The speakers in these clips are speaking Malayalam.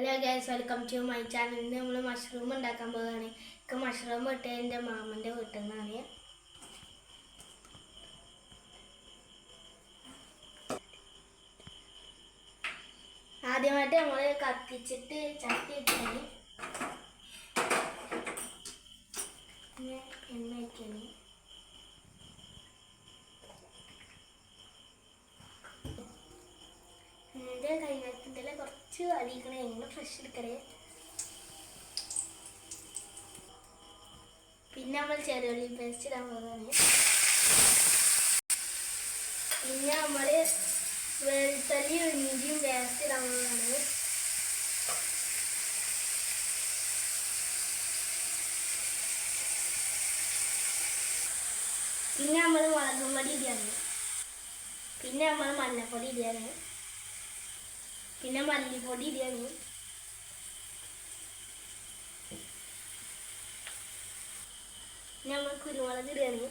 Hello guys welcome to my channel ഇന്ന് നമ്മൾ മഷ്റൂം ഉണ്ടാക്കാൻ പോവുകയാണ്. എനിക്ക് മഷ്റൂം കിട്ടിയ എന്റെ മാമന്റെ വീട്ടിൽ നിന്നാണ്. ആദ്യമായിട്ട് നമ്മൾ കത്തിച്ചിട്ട് ചട്ടി ഇട്ടാണ് എണ്ണ എന്റെ കൈകാര്യത്തിന്റെ കുറച്ച് അടിക്കണേ എങ്ങനെ ഫ്രഷ് എടുക്കണേ. പിന്നെ നമ്മൾ ചെറുള്ളി പേസ്റ്റ് ഇടാൻ പോകുന്നതാണ് പിന്നെ നമ്മൾ വെളുത്തല്ലിയും ഇഞ്ചിയും പേസ്റ്റ് ഇടാൻ പോകുന്നതാണ് പിന്നെ നമ്മൾ മുളകും പൊടി ഇടുകയാണ്. പിന്നെ നമ്മൾ മഞ്ഞപ്പൊടി ഇടുകയാണ്. പിന്നെ മല്ലിപ്പൊടി ഇടിയാണ് ഞങ്ങൾ കുരുമുളക് ഇടുകയാണ്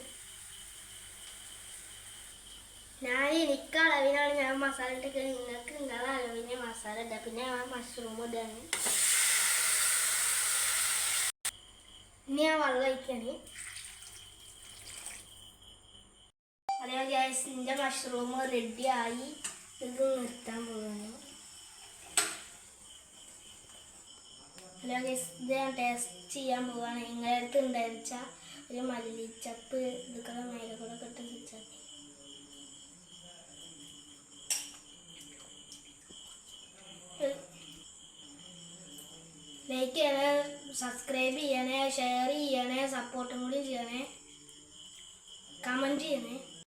ഞാൻ എനിക്ക് അളവിനാണ് ഞാൻ മസാല ഇട്ടൊക്കെ നിങ്ങൾക്ക് നിങ്ങളുടെ അളവിന് മസാല ഇടുക പിന്നെ ഞാൻ മഷ്റൂം ഇടുകയാണ് ഇനി ഞാൻ വെള്ളം ഒഴിക്കുകയാണ് അതേപോലെ ഗ്യാസിന്റെ മഷ്റൂം റെഡിയായി ഇത് നിർത്താൻ പോകുന്നു ഹലോ ഗസ് ഇത് ഞാൻ ടേസ്റ്റ് ചെയ്യാൻ പോവാണ്. നിങ്ങളുടെ അടുത്ത് ഉണ്ടായിരിച്ച ഒരു മല്ലിച്ചപ്പ് ഇതൊക്കെ മേലെ കൂടെ കിട്ടും വെച്ചാൽ ലൈക്ക് ചെയ്യണേ സബ്സ്ക്രൈബ് ചെയ്യണേ ഷെയർ ചെയ്യണേ സപ്പോർട്ടും കൂടി ചെയ്യണേ. കമന്റ് ചെയ്യണേ.